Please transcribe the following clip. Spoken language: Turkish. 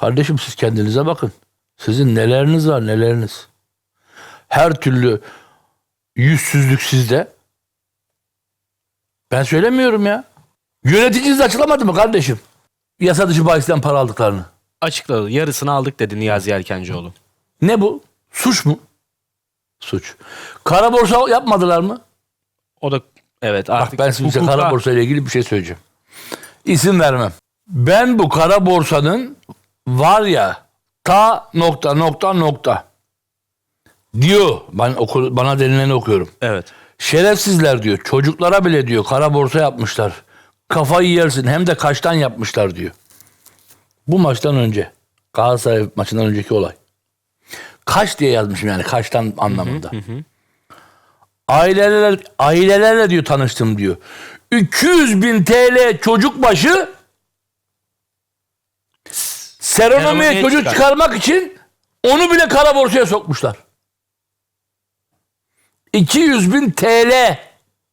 Kardeşim siz kendinize bakın. Sizin neleriniz var neleriniz. Her türlü yüzsüzlük sizde. Ben söylemiyorum ya. Yöneticiniz açıklamadı mı kardeşim? Yasa dışı bahisten para aldıklarını. Açıkladı. Yarısını aldık dedi Niyazi Erkencioğlu. Ne bu? Suç mu? Suç. Kara borsa yapmadılar mı? O da evet Bak artık ben size hukuka- kara borsa ile ilgili bir şey söyleyeceğim. İsim vermem. Ben bu kara borsanın var ya ta nokta nokta nokta diyor. Ben oku, bana denileni okuyorum. Evet. Şerefsizler diyor. Çocuklara bile diyor kara borsa yapmışlar. Kafayı yersin hem de kaçtan yapmışlar diyor. Bu maçtan önce. Galatasaray maçından önceki olay. Kaç diye yazmışım yani kaçtan anlamında. Aileler, ailelerle diyor tanıştım diyor. 200 bin TL çocuk başı Seronomiye çocuk çıkar. çıkarmak için onu bile kara borsaya sokmuşlar. 200 bin TL